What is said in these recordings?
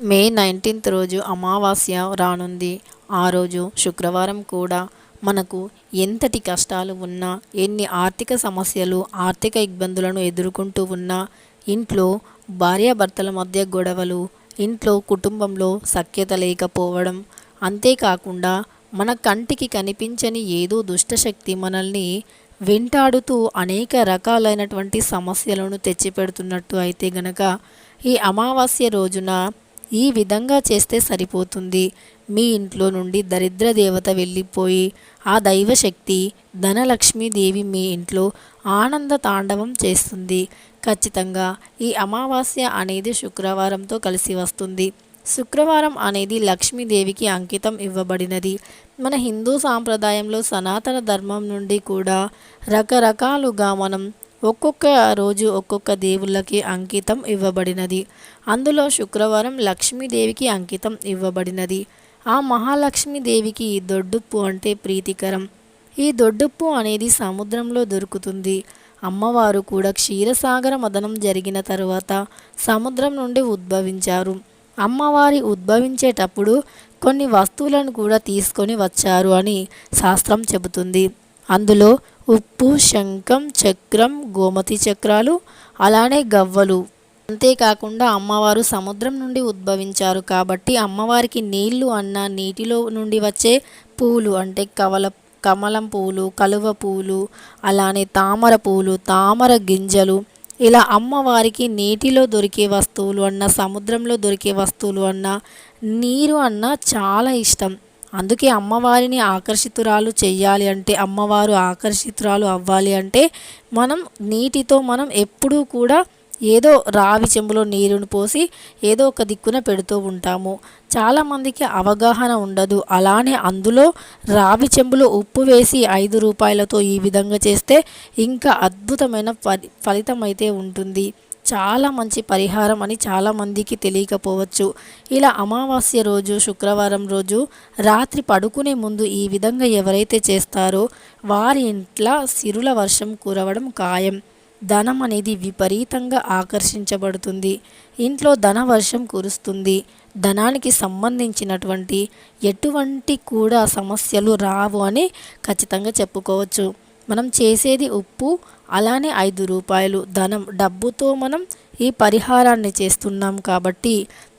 May nineteenth రోజు అమావాస్య రానుంది. ఆ రోజు శుక్రవారం కూడా మనకు ఎంతటి కష్టాలు ఉన్నా ఎన్ని ఆర్థిక సమస్యలు ఆర్థిక ఇబ్బందులను ఎదుర్కొంటూ ఉన్నా ఇంట్లో భార్యాభర్తల మధ్య గొడవలు ఇంట్లో కుటుంబంలో సఖ్యత లేకపోవడం అంతేకాకుండా మన కంటికి కనిపించని ఏదో దుష్టశక్తి మనల్ని వెంటాడుతూ అనేక రకాలైనటువంటి సమస్యలను తెచ్చిపెడుతున్నట్టు అయితే గనక ఈ అమావాస్య రోజున ఈ విధంగా చేస్తే సరిపోతుంది. మీ ఇంట్లో నుండి దరిద్ర దేవత వెళ్ళిపోయి ఆ దైవశక్తి ధనలక్ష్మీదేవి మీ ఇంట్లో ఆనంద తాండవం చేస్తుంది. ఖచ్చితంగా ఈ అమావాస్య అనేది శుక్రవారంతో కలిసి వస్తుంది. శుక్రవారం అనేది లక్ష్మీదేవికి అంకితం ఇవ్వబడినది. మన హిందూ సాంప్రదాయంలో సనాతన ధర్మం నుండి కూడా రకరకాలుగా మనం ఒక్కొక్క రోజు ఒక్కొక్క దేవుళ్ళకి అంకితం ఇవ్వబడినది. అందులో శుక్రవారం లక్ష్మీదేవికి అంకితం ఇవ్వబడినది. ఆ మహాలక్ష్మీదేవికి దొడ్డుప్పు అంటే ప్రీతికరం. ఈ దొడ్డుప్పు అనేది సముద్రంలో దొరుకుతుంది. అమ్మవారు కూడా క్షీరసాగర మదనం జరిగిన తరువాత సముద్రం నుండి ఉద్భవించారు. అమ్మవారి ఉద్భవించేటప్పుడు కొన్ని వస్తువులను కూడా తీసుకొని వచ్చారు అని శాస్త్రం చెబుతుంది. అందులో ఉప్పు శంఖం చక్రం గోమతి చక్రాలు అలానే గవ్వలు. అంతేకాకుండా అమ్మవారు సముద్రం నుండి ఉద్భవించారు కాబట్టి అమ్మవారికి నీళ్ళు అన్న నీటిలో నుండి వచ్చే పూలు అంటే కవల కమలం పూలు కలువ పూలు అలానే తామర పూలు తామర గింజలు. ఇలా అమ్మవారికి నీటిలో దొరికే వస్తువులు అన్న సముద్రంలో దొరికే వస్తువులు అన్న నీరు అన్న చాలా ఇష్టం. అందుకే అమ్మవారిని ఆకర్షితురాలు చెయ్యాలి అంటే అమ్మవారు ఆకర్షితురాలు అవ్వాలి అంటే మనం నీటితో మనం ఎప్పుడూ కూడా ఏదో రావి చెంబులో నీరును పోసి ఏదో ఒక దిక్కున పెడుతూ ఉంటాము. చాలామందికి అవగాహన ఉండదు. అలానే అందులో రావి చెంబులో ఉప్పు వేసి ఐదు రూపాయలతో ఈ విధంగా చేస్తే ఇంకా అద్భుతమైన ఫలితం అయితే ఉంటుంది. చాలా మంచి పరిహారం అని చాలామందికి తెలియకపోవచ్చు. ఇలా అమావాస్య రోజు శుక్రవారం రోజు రాత్రి పడుకునే ముందు ఈ విధంగా ఎవరైతే చేస్తారో వారి ఇంట్లో సిరుల వర్షం కురవడం ఖాయం. ధనం అనేది విపరీతంగా ఆకర్షించబడుతుంది. ఇంట్లో ధన వర్షం కురుస్తుంది. ధనానికి సంబంధించినటువంటి ఎటువంటి కూడా సమస్యలు రావు అని ఖచ్చితంగా చెప్పుకోవచ్చు. మనం చేసేది ఉప్పు అలానే ఐదు రూపాయలు ధనం డబ్బుతో మనం ఈ పరిహారాన్ని చేస్తున్నాం కాబట్టి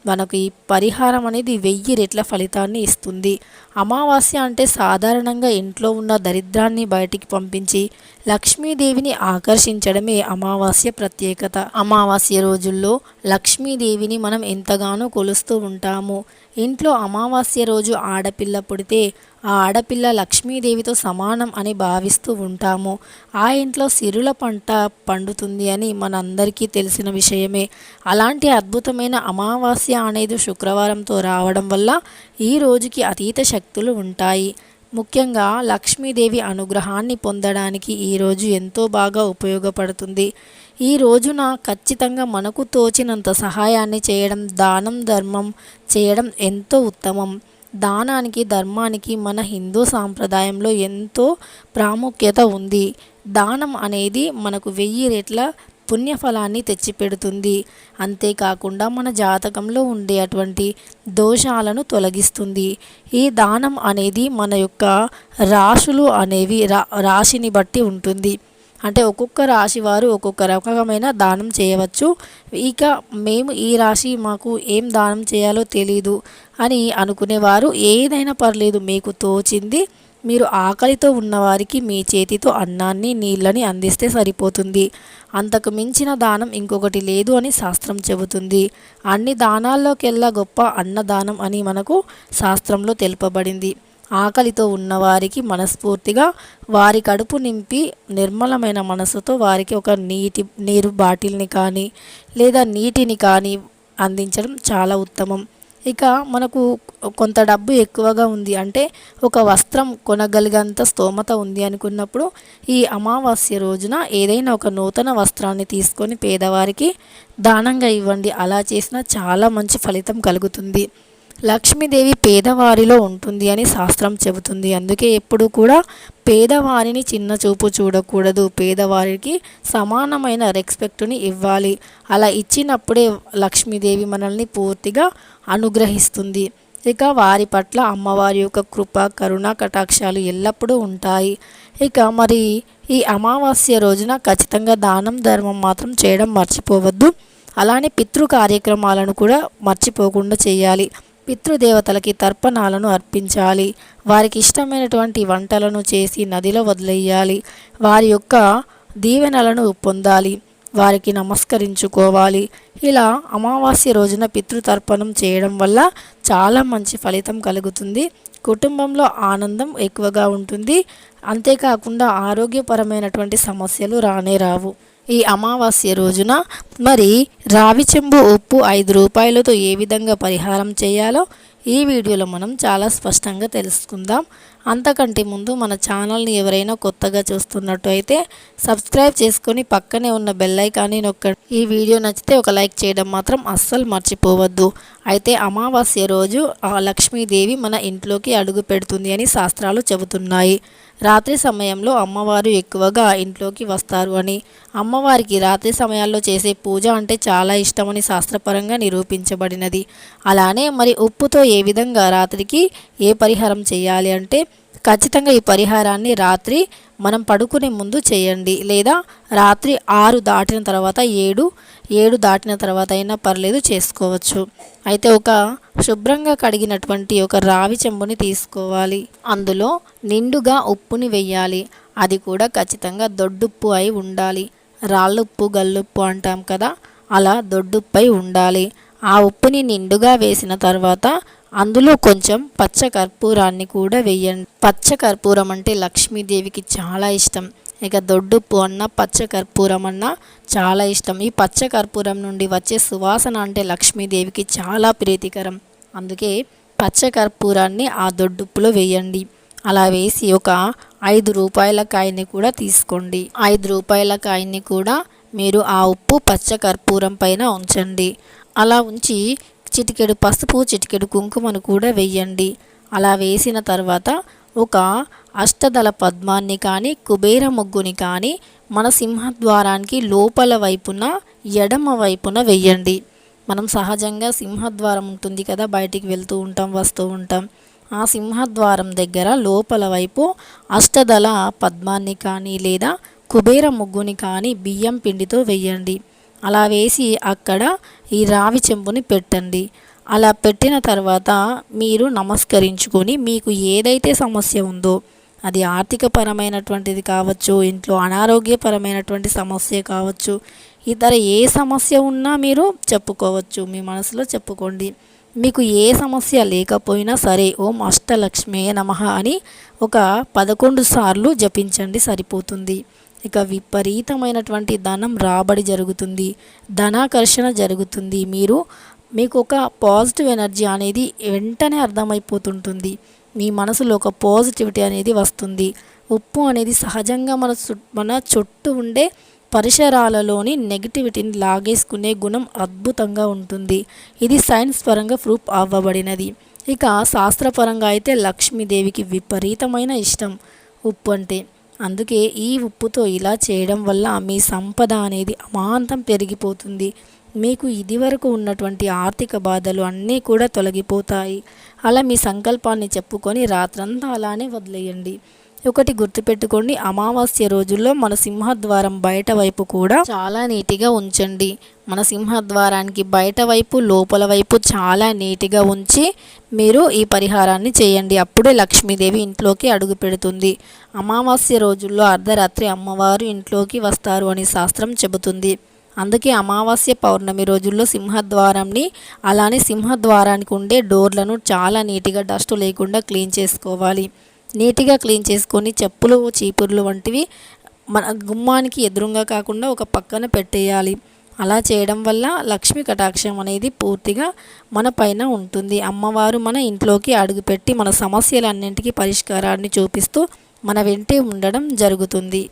మనకు ఈ పరిహారం అనేది వెయ్యి రెట్ల ఫలితాన్ని ఇస్తుంది. అమావాస్య అంటే సాధారణంగా ఇంట్లో ఉన్న దరిద్రాన్ని బయటికి పంపించి లక్ష్మీదేవిని ఆకర్షించడమే అమావాస్య ప్రత్యేకత. అమావాస్య రోజుల్లో లక్ష్మీదేవిని మనం ఎంతగానో కొలుస్తూ ఉంటాము. ఇంట్లో అమావాస్య రోజు ఆడపిల్ల పుడితే ఆ ఆడపిల్ల లక్ష్మీదేవితో సమానం అని భావిస్తూ ఉంటాము. ఆ ఇంట్లో సిరుల పంట పండుతుంది అని మనందరికీ తెలిసిన విషయమే. అలాంటి అద్భుతమైన అమావాస్య అనేది శుక్రవారంతో రావడం వల్ల ఈ రోజుకి అతీత శక్తులు ఉంటాయి. ముఖ్యంగా లక్ష్మీదేవి అనుగ్రహాన్ని పొందడానికి ఈరోజు ఎంతో బాగా ఉపయోగపడుతుంది. ఈ రోజున ఖచ్చితంగా మనకు తోచినంత సహాయాన్ని చేయడం దానం ధర్మం చేయడం ఎంతో ఉత్తమం. దానానికి ధర్మానికి మన హిందూ సాంప్రదాయంలో ఎంతో ప్రాముఖ్యత ఉంది. దానం అనేది మనకు వెయ్యి రెట్ల పుణ్యఫలాన్ని తెచ్చిపెడుతుంది. అంతేకాకుండా మన జాతకంలో ఉండే అటువంటి దోషాలను తొలగిస్తుంది. ఈ దానం అనేది మన యొక్క రాశులు అనేవి రా రాశిని బట్టి ఉంటుంది. అంటే ఒక్కొక్క రాశి వారు ఒక్కొక్క రకమైన దానం చేయవచ్చు. ఇక మేము ఈ రాశి మాకు ఏం దానం చేయాలో తెలీదు అని అనుకునేవారు. ఏదైనా పర్లేదు మీకు తోచింది. మీరు ఆకలితో ఉన్నవారికి మీ చేతితో అన్నాన్ని నీళ్ళని అందిస్తే సరిపోతుంది. అంతకు మించిన దానం ఇంకొకటి లేదు అని శాస్త్రం చెబుతుంది. అన్ని దానాల్లోకెల్లా గొప్ప అన్నదానం అని మనకు శాస్త్రంలో తెలుపబడింది. ఆకలితో ఉన్నవారికి మనస్ఫూర్తిగా వారి కడుపు నింపి నిర్మలమైన మనసుతో వారికి ఒక నీటి నీరు బాటిల్ని కానీ లేదా నీటిని కానీ అందించడం చాలా ఉత్తమం. ఇక మనకు కొంత డబ్బు ఎక్కువగా ఉంది అంటే ఒక వస్త్రం కొనగలిగంత స్తోమత ఉంది అనుకున్నప్పుడు ఈ అమావాస్య రోజున ఏదైనా ఒక నూతన వస్త్రాన్ని తీసుకొని పేదవారికి దానంగా ఇవ్వండి. అలా చేసినా చాలా మంచి ఫలితం కలుగుతుంది. లక్ష్మీదేవి పేదవారిలో ఉంటుంది అని శాస్త్రం చెబుతుంది. అందుకే ఎప్పుడు కూడా పేదవారిని చిన్న చూపు చూడకూడదు. పేదవారికి సమానమైన రెస్పెక్ట్ని ఇవ్వాలి. అలా ఇచ్చినప్పుడే లక్ష్మీదేవి మనల్ని పూర్తిగా అనుగ్రహిస్తుంది. ఇక వారి పట్ల అమ్మవారి యొక్క కృప కరుణ కటాక్షాలు ఎల్లప్పుడూ ఉంటాయి. ఇక మరి ఈ అమావాస్య రోజున ఖచ్చితంగా దానం ధర్మం మాత్రం చేయడం మర్చిపోవద్దు. అలానే పితృ కార్యక్రమాలను కూడా మర్చిపోకుండా చేయాలి. పితృదేవతలకి తర్పణాలను అర్పించాలి. వారికి ఇష్టమైనటువంటి వంటలను చేసి నదిలో వదిలేయాలి. వారి యొక్క దీవెనలను పొందాలి. వారికి నమస్కరించుకోవాలి. ఇలా అమావాస్య రోజున పితృతర్పణం చేయడం వల్ల చాలా మంచి ఫలితం కలుగుతుంది. కుటుంబంలో ఆనందం ఎక్కువగా ఉంటుంది. అంతేకాకుండా ఆరోగ్యపరమైనటువంటి సమస్యలు రానే రావు. ఈ అమావాస్య రోజున మరి రావి చెంబు ఉప్పు ఐదు రూపాయలతో ఏ విధంగా పరిహారం చేయాలో ఈ వీడియోలో మనం చాలా స్పష్టంగా తెలుసుకుందాం. అంతకంటే ముందు మన ఛానల్ని ఎవరైనా కొత్తగా చూస్తున్నట్టు అయితే సబ్స్క్రైబ్ చేసుకొని పక్కనే ఉన్న బెల్లైకాన్ని నొక్క ఈ వీడియో నచ్చితే ఒక లైక్ చేయడం మాత్రం అస్సలు మర్చిపోవద్దు. అయితే అమావాస్య రోజు ఆ లక్ష్మీదేవి మన ఇంట్లోకి అడుగు పెడుతుంది అని శాస్త్రాలు చెబుతున్నాయి. రాత్రి సమయంలో అమ్మవారు ఎక్కువగా ఇంట్లోకి వస్తారు అని అమ్మవారికి రాత్రి సమయాల్లో చేసే పూజ అంటే చాలా ఇష్టమని శాస్త్రపరంగా నిరూపించబడినది. అలానే మరి ఉప్పుతో ఏ విధంగా రాత్రికి ఏ పరిహారం చేయాలి అంటే ఖచ్చితంగా ఈ పరిహారాన్ని రాత్రి మనం పడుకునే ముందు చేయండి. లేదా రాత్రి ఆరు దాటిన తర్వాత ఏడు ఏడు దాటిన తర్వాత అయినా పర్లేదు చేసుకోవచ్చు. అయితే ఒక శుభ్రంగా కడిగినటువంటి ఒక రావి చెంబుని తీసుకోవాలి. అందులో నిండుగా ఉప్పుని వెయ్యాలి. అది కూడా ఖచ్చితంగా దొడ్డుప్పు అయి ఉండాలి. రాళ్ళుప్పు గల్లుప్పు అంటాం కదా అలా దొడ్డుప్పై ఉండాలి. ఆ ఉప్పుని నిండుగా వేసిన తర్వాత అందులో కొంచెం పచ్చ కర్పూరాన్ని కూడా వేయండి. పచ్చ కర్పూరం అంటే లక్ష్మీదేవికి చాలా ఇష్టం. ఇక దొడ్డుప్పు అన్న పచ్చ కర్పూరం అన్న చాలా ఇష్టం. ఈ పచ్చ కర్పూరం నుండి వచ్చే సువాసన అంటే లక్ష్మీదేవికి చాలా ప్రీతికరం. అందుకే పచ్చ కర్పూరాన్ని ఆ దొడ్డుప్పులో వేయండి. అలా వేసి ఒక ఐదు రూపాయల కాయని కూడా తీసుకోండి. ఐదు రూపాయల కాయని కూడా మీరు ఆ ఉప్పు పచ్చ కర్పూరం పైన ఉంచండి. అలా ఉంచి చిటికెడు పసుపు చిటికెడు కుంకుమను కూడా వెయ్యండి. అలా వేసిన తర్వాత ఒక అష్టదళ పద్మాన్ని కానీ కుబేర ముగ్గుని కానీ మన సింహద్వారానికి లోపల వైపున ఎడమ వైపున వెయ్యండి. మనం సహజంగా సింహద్వారం ఉంటుంది కదా బయటికి వెళ్తూ ఉంటాం వస్తూ ఉంటాం. ఆ సింహద్వారం దగ్గర లోపల వైపు అష్టదళ పద్మాన్ని కానీ లేదా కుబేర ముగ్గుని కానీ బియ్యం పిండితో వెయ్యండి. అలా వేసి అక్కడ ఈ రావి చెంబుని పెట్టండి. అలా పెట్టిన తర్వాత మీరు నమస్కరించుకొని మీకు ఏదైతే సమస్య ఉందో అది ఆర్థికపరమైనటువంటిది కావచ్చు ఇంట్లో అనారోగ్యపరమైనటువంటి సమస్య కావచ్చు ఇతర ఏ సమస్య ఉన్నా మీరు చెప్పుకోవచ్చు మీ మనసులో చెప్పుకోండి. మీకు ఏ సమస్య లేకపోయినా సరే ఓం అష్టలక్ష్మే నమ అని ఒక పదకొండు సార్లు జపించండి సరిపోతుంది. ఇక విపరీతమైనటువంటి ధనం రాబడి జరుగుతుంది ధనాకర్షణ జరుగుతుంది. మీరు మీకు ఒక పాజిటివ్ ఎనర్జీ అనేది వెంటనే అర్థమైపోతుంటుంది. మీ మనసులో ఒక పాజిటివిటీ అనేది వస్తుంది. ఉప్పు అనేది సహజంగా మన మన చుట్టూ ఉండే పరిసరాలలోని నెగిటివిటీని లాగేసుకునే గుణం అద్భుతంగా ఉంటుంది. ఇది సైన్స్ పరంగా ప్రూఫ్ అవ్వబడినది. ఇక శాస్త్రపరంగా అయితే లక్ష్మీదేవికి విపరీతమైన ఇష్టం. ఉప్పు అంటే అందుకే ఈ ఉప్పుతో ఇలా చేయడం వల్ల మీ సంపద అనేది అమాంతం పెరిగిపోతుంది. మీకు ఇదివరకు ఉన్నటువంటి ఆర్థిక బాధలు అన్నీ కూడా తొలగిపోతాయి. అలా మీ సంకల్పాన్ని చెప్పుకొని రాత్రంతా అలానే వదిలేయండి. ఒకటి గుర్తుపెట్టుకోండి. అమావాస్య రోజుల్లో మన సింహద్వారం బయట వైపు కూడా చాలా నీటిగా ఉంచండి. మన సింహద్వారానికి బయట వైపు లోపల వైపు చాలా నీటిగా ఉంచి మీరు ఈ పరిహారాన్ని చేయండి. అప్పుడే లక్ష్మీదేవి ఇంట్లోకి అడుగు పెడుతుంది. అమావాస్య రోజుల్లో అర్ధరాత్రి అమ్మవారు ఇంట్లోకి వస్తారు అని శాస్త్రం చెబుతుంది. అందుకే అమావాస్య పౌర్ణమి రోజుల్లో సింహద్వారంని అలానే సింహద్వారానికి ఉండే డోర్లను చాలా నీట్గా డస్ట్ లేకుండా క్లీన్ చేసుకోవాలి. నీట్గా క్లీన్ చేసుకొని చెప్పులు చీపుర్లు వంటివి మన గుమ్మానికి ఎదురుగా కాకుండా ఒక పక్కన పెట్టేయాలి. అలా చేయడం వల్ల లక్ష్మీ కటాక్షం అనేది పూర్తిగా మన పైన ఉంటుంది. అమ్మవారు మన ఇంట్లోకి అడుగుపెట్టి మన సమస్యలన్నింటికీ పరిష్కారాన్ని చూపిస్తూ మన వెంటే ఉండడం జరుగుతుంది.